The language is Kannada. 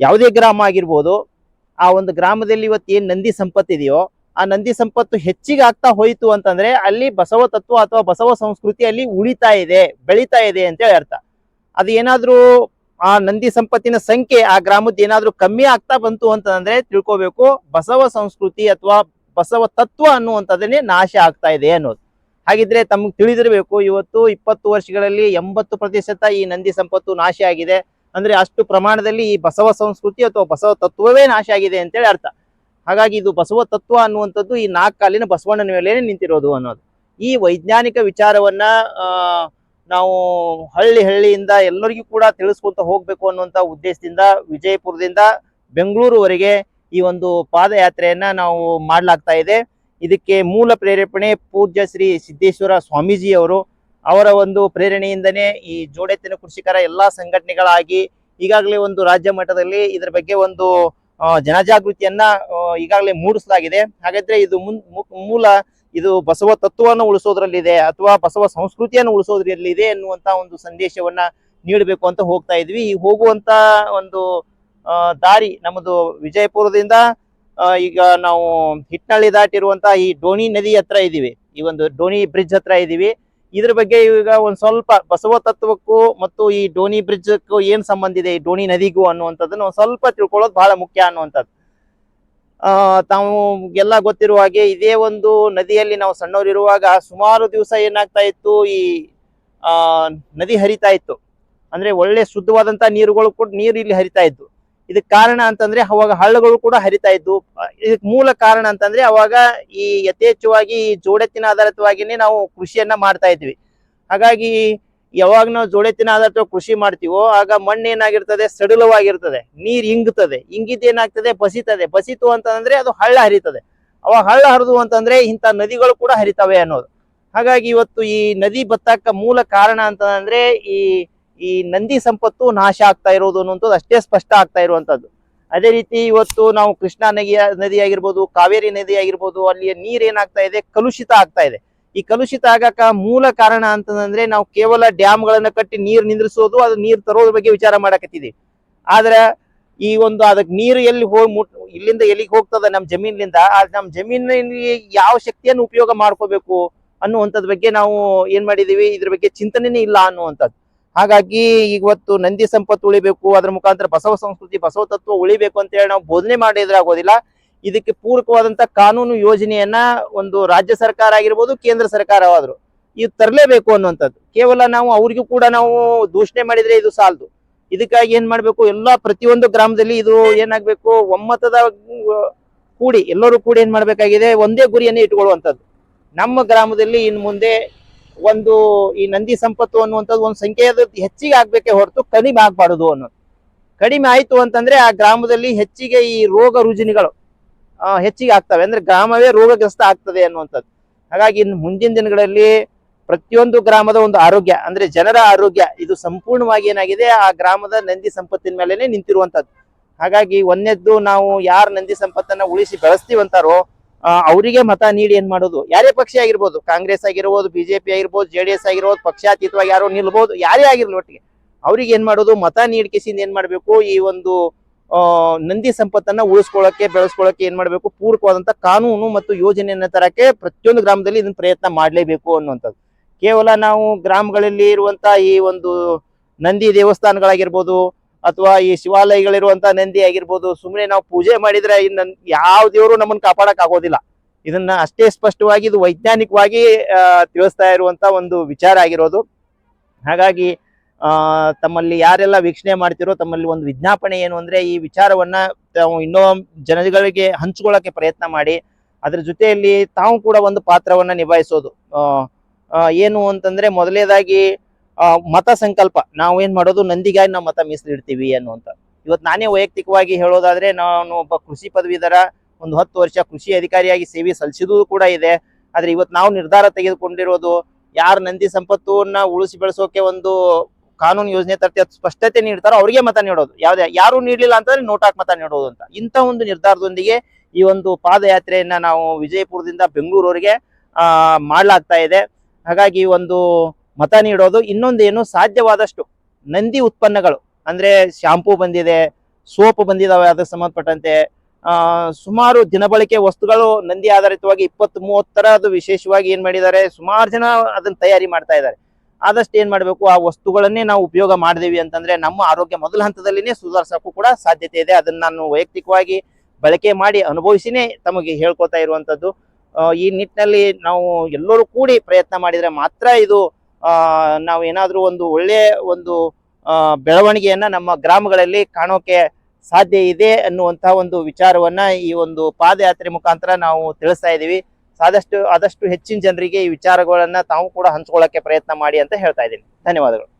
ಯಾವುದೇ ಗ್ರಾಮ ಆಗಿರ್ಬೋದು, ಆ ಒಂದು ಗ್ರಾಮದಲ್ಲಿ ಇವತ್ತು ಏನ್ ನಂದಿ ಸಂಪತ್ತಿದೆಯೋ ಆ ನಂದಿ ಸಂಪತ್ತು ಹೆಚ್ಚಿಗೆ ಆಗ್ತಾ ಹೋಯಿತು ಅಂತಂದ್ರೆ ಅಲ್ಲಿ ಬಸವ ತತ್ವ ಅಥವಾ ಬಸವ ಸಂಸ್ಕೃತಿ ಅಲ್ಲಿ ಉಳಿತಾ ಇದೆ, ಬೆಳೀತಾ ಇದೆ ಅಂತೇಳಿ ಅರ್ಥ. ಅದು ಏನಾದ್ರೂ ಆ ನಂದಿ ಸಂಪತ್ತಿನ ಸಂಖ್ಯೆ ಆ ಗ್ರಾಮದ ಏನಾದ್ರೂ ಕಮ್ಮಿ ಆಗ್ತಾ ಬಂತು ಅಂತಂದ್ರೆ ತಿಳ್ಕೋಬೇಕು, ಬಸವ ಸಂಸ್ಕೃತಿ ಅಥವಾ ಬಸವ ತತ್ವ ಅನ್ನುವಂಥದ್ದನ್ನೇ ನಾಶ ಆಗ್ತಾ ಇದೆ ಅನ್ನೋದು. ಹಾಗಿದ್ರೆ ತಮ್ಗೆ ತಿಳಿದಿರಬೇಕು, ಇವತ್ತು ಇಪ್ಪತ್ತು ವರ್ಷಗಳಲ್ಲಿ ಎಂಬತ್ತು ಪ್ರತಿಶತ ಈ ನಂದಿ ಸಂಪತ್ತು ನಾಶ ಆಗಿದೆ. ಅಂದ್ರೆ ಅಷ್ಟು ಪ್ರಮಾಣದಲ್ಲಿ ಈ ಬಸವ ಸಂಸ್ಕೃತಿ ಅಥವಾ ಬಸವ ತತ್ವವೇ ನಾಶ ಆಗಿದೆ ಅಂತೇಳಿ ಅರ್ಥ. ಹಾಗಾಗಿ ಇದು ಬಸವ ತತ್ವ ಅನ್ನುವಂಥದ್ದು ಈ ನಾಲ್ಕು ಕಾಲಿನ ಬಸವಣ್ಣನ ಮೇಲೆ ನಿಂತಿರೋದು ಅನ್ನೋದು. ಈ ವೈಜ್ಞಾನಿಕ ವಿಚಾರವನ್ನ ನಾವು ಹಳ್ಳಿ ಹಳ್ಳಿಯಿಂದ ಎಲ್ಲರಿಗೂ ಕೂಡ ತಿಳಿಸ್ಕೊಂತ ಹೋಗ್ಬೇಕು ಅನ್ನುವಂಥ ಉದ್ದೇಶದಿಂದ ವಿಜಯಪುರದಿಂದ ಬೆಂಗಳೂರುವರೆಗೆ ಈ ಒಂದು ಪಾದಯಾತ್ರೆಯನ್ನ ನಾವು ಮಾಡಲಾಗ್ತಾ ಇದೆ. ಇದಕ್ಕೆ ಮೂಲ ಪ್ರೇರೇಪಣೆ ಪೂಜ್ಯ ಶ್ರೀ ಸಿದ್ದೇಶ್ವರ ಸ್ವಾಮೀಜಿ ಅವರು ಅವರ ಒಂದು ಪ್ರೇರಣೆಯಿಂದನೇ ಈ ಜೋಡೆತ್ತಿನ ಕೃಷಿಕರ ಎಲ್ಲಾ ಸಂಘಟನೆಗಳಾಗಿ ಈಗಾಗಲೇ ಒಂದು ರಾಜ್ಯ ಮಟ್ಟದಲ್ಲಿ ಇದರ ಬಗ್ಗೆ ಒಂದು ಜನಜಾಗೃತಿಯನ್ನ ಈಗಾಗಲೇ ಮೂಡಿಸಲಾಗಿದೆ. ಹಾಗಾದ್ರೆ ಇದು ಮೂಲ ಇದು ಬಸವ ತತ್ವವನ್ನು ಉಳಿಸೋದ್ರಲ್ಲಿದೆ ಅಥವಾ ಬಸವ ಸಂಸ್ಕೃತಿಯನ್ನು ಉಳಿಸೋದ್ರಲ್ಲಿದೆ ಎನ್ನುವಂತ ಒಂದು ಸಂದೇಶವನ್ನ ನೀಡಬೇಕು ಅಂತ ಹೋಗ್ತಾ ಇದ್ವಿ. ಈ ಹೋಗುವಂತ ಒಂದು ದಾರಿ ನಮ್ಮದು ವಿಜಯಪುರದಿಂದ ಈಗ ನಾವು ಹಿಟ್ನಳ್ಳಿ ದಾಟಿರುವಂತಹ ಈ ಡೋಣಿ ನದಿ ಹತ್ರ ಇದೀವಿ. ಈ ಒಂದು ಡೋಣಿ ಬ್ರಿಡ್ಜ್ ಹತ್ರ ಇದೀವಿ. ಇದ್ರ ಬಗ್ಗೆ ಈಗ ಒಂದ್ ಸ್ವಲ್ಪ ಬಸವ ತತ್ವಕ್ಕೂ ಮತ್ತು ಈ ಡೋಣಿ ಬ್ರಿಡ್ಜ್ಕ್ಕೂ ಏನ್ ಸಂಬಂಧ ಇದೆ? ಈ ಡೋಣಿ ನದಿಗೂ ಅನ್ನುವಂಥದ್ದನ್ನ ಒಂದ್ ಸ್ವಲ್ಪ ತಿಳ್ಕೊಳ್ಳೋದು ಬಹಳ ಮುಖ್ಯ ಅನ್ನುವಂಥದ್ದು. ಆ, ತಾವು ಎಲ್ಲ ಗೊತ್ತಿರುವ ಹಾಗೆ ಇದೇ ಒಂದು ನದಿಯಲ್ಲಿ ನಾವು ಸಣ್ಣವರಿರುವಾಗ ಸುಮಾರು ದಿವಸ ಏನಾಗ್ತಾ ಇತ್ತು? ಈ, ಆ, ನದಿ ಹರಿತಾ ಇತ್ತು. ಅಂದ್ರೆ ಒಳ್ಳೆ ಶುದ್ಧವಾದಂತ ನೀರುಗಳು ಕೂಡ ನೀರು ಇಲ್ಲಿ ಹರಿತಾ ಇತ್ತು ಇದಕ್ ಕಾರಣ ಅಂತಂದ್ರೆ ಅವಾಗ ಹಳ್ಳಗಳು ಕೂಡ ಹರಿತಾ ಇದ್ವು. ಇದಕ್ ಮೂಲ ಕಾರಣ ಅಂತಂದ್ರೆ ಅವಾಗ ಈ ಯಥೇಚ್ಛವಾಗಿ ಜೋಡೆತ್ತಿನ ಆಧಾರಿತವಾಗಿನೇ ನಾವು ಕೃಷಿಯನ್ನ ಮಾಡ್ತಾ ಇದ್ವಿ. ಹಾಗಾಗಿ ಯಾವಾಗ ನಾವು ಜೋಡೆತ್ತಿನ ಆಧಾರಿತ ಕೃಷಿ ಮಾಡ್ತೀವೋ ಆಗ ಮಣ್ಣು ಏನಾಗಿರ್ತದೆ? ಸಡಿಲವಾಗಿರ್ತದೆ. ನೀರ್ ಇಂಗುತ್ತದೆ ಇಂಗಿದ್ ಏನಾಗ್ತದೆ? ಬಸಿತದೆ. ಬಸಿತು ಅಂತಂದ್ರೆ ಅದು ಹಳ್ಳ ಹರಿತದೆ. ಅವಾಗ ಹಳ್ಳ ಹರಿದು ಅಂತಂದ್ರೆ ಇಂಥ ನದಿಗಳು ಕೂಡ ಹರಿತವೆ ಅನ್ನೋದು. ಹಾಗಾಗಿ ಇವತ್ತು ಈ ನದಿ ಬತ್ತಕ್ಕ ಮೂಲ ಕಾರಣ ಅಂತಂದ್ರೆ ಈ ಈ ನಂದಿ ಸಂಪತ್ತು ನಾಶ ಆಗ್ತಾ ಇರೋದು ಅನ್ನುವಂಥದ್ದು ಅಷ್ಟೇ ಸ್ಪಷ್ಟ ಆಗ್ತಾ ಇರುವಂತದ್ದು ಅದೇ ರೀತಿ ಇವತ್ತು ನಾವು ಕೃಷ್ಣಾ ನದಿಯ ನದಿ ಆಗಿರ್ಬೋದು ಕಾವೇರಿ ನದಿ ಆಗಿರ್ಬೋದು ಅಲ್ಲಿಯ ನೀರ್ ಏನಾಗ್ತಾ ಇದೆ? ಕಲುಷಿತ ಆಗ್ತಾ ಇದೆ. ಈ ಕಲುಷಿತ ಆಗಕ ಮೂಲ ಕಾರಣ ಅಂತಂದ್ರೆ ನಾವು ಕೇವಲ ಡ್ಯಾಮ್ ಗಳನ್ನ ಕಟ್ಟಿ ನೀರು ನಿಂದ್ರಿಸೋದು, ಅದು ನೀರು ತರೋದ್ರ ಬಗ್ಗೆ ವಿಚಾರ ಮಾಡಕತ್ತಿದೀವಿ ಆದ್ರೆ ಈ ಒಂದು ಅದಕ್ಕೆ ನೀರು ಎಲ್ಲಿ ಹೋಗಿ ಮುಟ್, ಇಲ್ಲಿಂದ ಎಲ್ಲಿಗೆ ಹೋಗ್ತದ? ನಮ್ಮ ಜಮೀನಿಂದ ನಮ್ಮ ಜಮೀನಿನಲ್ಲಿ ಯಾವ ಶಕ್ತಿಯನ್ನು ಉಪಯೋಗ ಮಾಡ್ಕೋಬೇಕು ಅನ್ನುವಂಥದ್ ಬಗ್ಗೆ ನಾವು ಏನ್ ಮಾಡಿದೀವಿ? ಇದ್ರ ಬಗ್ಗೆ ಚಿಂತನೆನೇ ಇಲ್ಲ ಅನ್ನುವಂಥದ್ದು. ಹಾಗಾಗಿ ಇವತ್ತು ನಂದಿ ಸಂಪತ್ತು ಉಳಿಬೇಕು, ಅದ್ರ ಮುಖಾಂತರ ಬಸವ ಸಂಸ್ಕೃತಿ, ಬಸವ ತತ್ವ ಉಳಿಬೇಕು ಅಂತ ಹೇಳಿ ನಾವು ಬೋಧನೆ ಮಾಡಿದ್ರೆ ಆಗೋದಿಲ್ಲ. ಇದಕ್ಕೆ ಪೂರಕವಾದಂತ ಕಾನೂನು ಯೋಜನೆಯನ್ನ ಒಂದು ರಾಜ್ಯ ಸರ್ಕಾರ ಆಗಿರ್ಬೋದು, ಕೇಂದ್ರ ಸರ್ಕಾರವಾದ್ರು ಇದು ತರಲೇಬೇಕು ಅನ್ನುವಂಥದ್ದು. ಕೇವಲ ನಾವು ಅವ್ರಿಗೂ ಕೂಡ ನಾವು ದೂಷಣೆ ಮಾಡಿದ್ರೆ ಇದು ಸಾಲದು. ಇದಕ್ಕಾಗಿ ಏನ್ ಮಾಡ್ಬೇಕು, ಎಲ್ಲಾ ಪ್ರತಿಯೊಂದು ಗ್ರಾಮದಲ್ಲಿ ಇದು ಏನಾಗ್ಬೇಕು, ಒಮ್ಮತದ ಕೂಡಿ ಎಲ್ಲರೂ ಕೂಡಿ ಏನ್ ಮಾಡ್ಬೇಕಾಗಿದೆ, ಒಂದೇ ಗುರಿಯನ್ನೇ ಇಟ್ಕೊಳ್ಳುವಂಥದ್ದು. ನಮ್ಮ ಗ್ರಾಮದಲ್ಲಿ ಇನ್ ಮುಂದೆ ಒಂದು ಈ ನಂದಿ ಸಂಪತ್ತು ಅನ್ನುವಂಥದ್ದು ಒಂದು ಸಂಖ್ಯೆಯ ಹೆಚ್ಚಿಗೆ ಆಗ್ಬೇಕೆ ಹೊರತು ಕಡಿಮೆ ಆಗ್ಬಾರದು ಅನ್ನೋದು. ಕಡಿಮೆ ಆಯ್ತು ಅಂತಂದ್ರೆ ಆ ಗ್ರಾಮದಲ್ಲಿ ಹೆಚ್ಚಿಗೆ ಈ ರೋಗ ರುಜಿನಿಗಳು ಹೆಚ್ಚಿಗೆ ಆಗ್ತವೆ. ಅಂದ್ರೆ ಗ್ರಾಮವೇ ರೋಗಗ್ರಸ್ತ ಆಗ್ತದೆ ಅನ್ನುವಂಥದ್ದು. ಹಾಗಾಗಿ ಇನ್ನು ಮುಂದಿನ ದಿನಗಳಲ್ಲಿ ಪ್ರತಿಯೊಂದು ಗ್ರಾಮದ ಒಂದು ಆರೋಗ್ಯ, ಅಂದ್ರೆ ಜನರ ಆರೋಗ್ಯ, ಇದು ಸಂಪೂರ್ಣವಾಗಿ ಏನಾಗಿದೆ, ಆ ಗ್ರಾಮದ ನಂದಿ ಸಂಪತ್ತಿನ ಮೇಲೆನೆ ನಿಂತಿರುವಂತದ್ದು ಹಾಗಾಗಿ ಒಂದನೇದ್ದು ನಾವು ಯಾರು ನಂದಿ ಸಂಪತ್ತನ್ನ ಉಳಿಸಿ ಬೆಳೆಸ್ತೀವಂತಾರೋ ಅವರಿಗೆ ಮತ ನೀಡಿ ಏನ್ ಮಾಡೋದು? ಯಾರೇ ಪಕ್ಷ ಆಗಿರ್ಬೋದು, ಕಾಂಗ್ರೆಸ್ ಆಗಿರ್ಬೋದು, ಬಿಜೆಪಿ ಆಗಿರ್ಬೋದು, ಜೆ ಡಿ ಎಸ್ ಆಗಿರ್ಬೋದು, ಪಕ್ಷಾತೀತವಾಗಿ ಯಾರೋ ನಿಲ್ಬಹುದು ಯಾರೇ ಆಗಿರ್ಲಿ ಒಟ್ಟಿಗೆ, ಅವ್ರಿಗೆ ಏನ್ ಮಾಡೋದು? ಮತ ನೀಡಿಕೆಸಿಂದ ಏನ್ ಮಾಡ್ಬೇಕು? ಈ ಒಂದು ನಂದಿ ಸಂಪತ್ತನ್ನ ಉಳಿಸ್ಕೊಳ್ಳಕ್ಕೆ ಬೆಳೆಸ್ಕೊಳ್ಳಕ್ಕೆ ಏನ್ ಮಾಡ್ಬೇಕು? ಪೂರಕವಾದಂತ ಕಾನೂನು ಮತ್ತು ಯೋಜನೆಯನ್ನ ತರಕ್ಕೆ ಪ್ರತಿಯೊಂದು ಗ್ರಾಮದಲ್ಲಿ ಇದನ್ನ ಪ್ರಯತ್ನ ಮಾಡಲೇಬೇಕು ಅನ್ನುವಂಥದ್ದು. ಕೇವಲ ನಾವು ಗ್ರಾಮಗಳಲ್ಲಿ ಇರುವಂತ ಈ ಒಂದು ನಂದಿ ದೇವಸ್ಥಾನಗಳಾಗಿರ್ಬೋದು ಅಥವಾ ಈ ಶಿವಾಲಯಗಳಿರುವಂತಹ ನಂದಿ ಆಗಿರ್ಬೋದು ಸುಮ್ಮನೆ ನಾವು ಪೂಜೆ ಮಾಡಿದ್ರೆ ಇನ್ನು ಯಾವ ದೇವರು ನಮ್ಮನ್ನ ಕಾಪಾಡಕ್ ಆಗೋದಿಲ್ಲ. ಇದನ್ನ ಅಷ್ಟೇ ಸ್ಪಷ್ಟವಾಗಿ ಇದು ವೈಜ್ಞಾನಿಕವಾಗಿ ತಿಳಿಸ್ತಾ ಇರುವಂತ ಒಂದು ವಿಚಾರ ಆಗಿರೋದು. ಹಾಗಾಗಿ ತಮ್ಮಲ್ಲಿ ಯಾರೆಲ್ಲ ವೀಕ್ಷಣೆ ಮಾಡ್ತಿರೋ, ತಮ್ಮಲ್ಲಿ ಒಂದು ವಿಜ್ಞಾಪನೆ ಏನು ಅಂದ್ರೆ, ಈ ವಿಚಾರವನ್ನ ತಾವು ಇನ್ನೂ ಜನಗಳಿಗೆ ಹಂಚ್ಕೊಳ್ಳಕ್ಕೆ ಪ್ರಯತ್ನ ಮಾಡಿ, ಅದ್ರ ಜೊತೆಯಲ್ಲಿ ತಾವು ಕೂಡ ಒಂದು ಪಾತ್ರವನ್ನ ನಿಭಾಯಿಸೋದು. ಏನು ಅಂತಂದ್ರೆ ಮೊದಲೇದಾಗಿ ಮತ ಸಂಕಲ್ಪ. ನಾವೇನ್ ಮಾಡೋದು? ನಂದಿಗಾಗಿ ನಾವು ಮತ ಮೀಸಲಿಡ್ತೀವಿ ಅನ್ನುವಂತ. ಇವತ್ತು ನಾನೇ ವೈಯಕ್ತಿಕವಾಗಿ ಹೇಳೋದಾದ್ರೆ ನಾನು ಒಬ್ಬ ಕೃಷಿ ಪದವೀಧರ ಒಂದು ಹತ್ತು ವರ್ಷ ಕೃಷಿ ಅಧಿಕಾರಿಯಾಗಿ ಸೇವೆ ಸಲ್ಲಿಸಿದ್ದು ಕೂಡ ಇದೆ. ಆದ್ರೆ ಇವತ್ತು ನಾವು ನಿರ್ಧಾರ ತೆಗೆದುಕೊಂಡಿರೋದು, ಯಾರು ನಂದಿ ಸಂಪತ್ತನ್ನ ಉಳಿಸಿ ಬೆಳೆಸೋಕೆ ಒಂದು ಕಾನೂನು ಯೋಜನೆ ತರ್ತಿ ಸ್ಪಷ್ಟತೆ ನೀಡ್ತಾರೋ ಅವ್ರಿಗೆ ಮತ ನೀಡೋದು. ಯಾವ್ದೇ ಯಾರು ನೀಡಲಿಲ್ಲ ಅಂತಂದ್ರೆ ನೋಟಾಕ್ ಮತ ನೀಡೋದು ಅಂತ. ಇಂಥ ಒಂದು ನಿರ್ಧಾರದೊಂದಿಗೆ ಈ ಒಂದು ಪಾದಯಾತ್ರೆಯನ್ನ ನಾವು ವಿಜಯಪುರದಿಂದ ಬೆಂಗಳೂರವರೆಗೆ, ಆ, ಮಾಡ್ಲಾಗ್ತಾ ಇದೆ. ಹಾಗಾಗಿ ಒಂದು ಮತ ನೀಡೋದು ಇನ್ನೊಂದೇನು ಸಾಧ್ಯವಾದಷ್ಟು ನಂದಿ ಉತ್ಪನ್ನಗಳು, ಅಂದ್ರೆ ಶಾಂಪೂ ಬಂದಿದೆ, ಸೋಪ್ ಬಂದಿದಾವೆ ಅದಕ್ಕೆ ಸಂಬಂಧಪಟ್ಟಂತೆ ಸುಮಾರು ದಿನಬಳಕೆ ವಸ್ತುಗಳು ನಂದಿ ಆಧಾರಿತವಾಗಿ ಇಪ್ಪತ್ತು ಮೂವತ್ತರದು ವಿಶೇಷವಾಗಿ ಏನ್ ಮಾಡಿದ್ದಾರೆ, ಸುಮಾರು ಜನ ಅದನ್ನ ತಯಾರಿ ಮಾಡ್ತಾ ಇದ್ದಾರೆ. ಆದಷ್ಟು ಏನ್ ಮಾಡಬೇಕು, ಆ ವಸ್ತುಗಳನ್ನೇ ನಾವು ಉಪಯೋಗ ಮಾಡಿದೀವಿ ಅಂತಂದ್ರೆ ನಮ್ಮ ಆರೋಗ್ಯ ಮೊದಲ ಹಂತದಲ್ಲಿನೇ ಸುಧಾರಿಸಕ್ಕೂ ಕೂಡ ಸಾಧ್ಯತೆ ಇದೆ. ಅದನ್ನ ನಾನು ವೈಯಕ್ತಿಕವಾಗಿ ಬಳಕೆ ಮಾಡಿ ಅನುಭವಿಸಿನೇ ತಮಗೆ ಹೇಳ್ಕೊತಾ ಇರುವಂತದ್ದು. ಈ ನಿಟ್ಟಿನಲ್ಲಿ ನಾವು ಎಲ್ಲರೂ ಕೂಡಿ ಪ್ರಯತ್ನ ಮಾಡಿದ್ರೆ ಮಾತ್ರ ಇದು ನಾವು ಏನಾದರೂ ಒಂದು ಒಳ್ಳೆ ಒಂದು ಆ, ಬೆಳವಣಿಗೆಯನ್ನ ನಮ್ಮ ಗ್ರಾಮಗಳಲ್ಲಿ ಕಾಣೋಕೆ ಸಾಧ್ಯ ಇದೆ ಅನ್ನುವಂತಹ ಒಂದು ವಿಚಾರವನ್ನ ಈ ಒಂದು ಪಾದಯಾತ್ರೆ ಮುಖಾಂತರ ನಾವು ತಿಳಿಸ್ತಾ ಇದ್ದೀವಿ. ಸಾದಷ್ಟು ಆದಷ್ಟು ಹೆಚ್ಚಿನ ಜನರಿಗೆ ಈ ವಿಚಾರಗಳನ್ನ ತಾವು ಕೂಡ ಹಂಚ್ಕೊಳ್ಳಕ್ಕೆ ಪ್ರಯತ್ನ ಮಾಡಿ ಅಂತ ಹೇಳ್ತಾ ಇದ್ದೀನಿ. ಧನ್ಯವಾದಗಳು.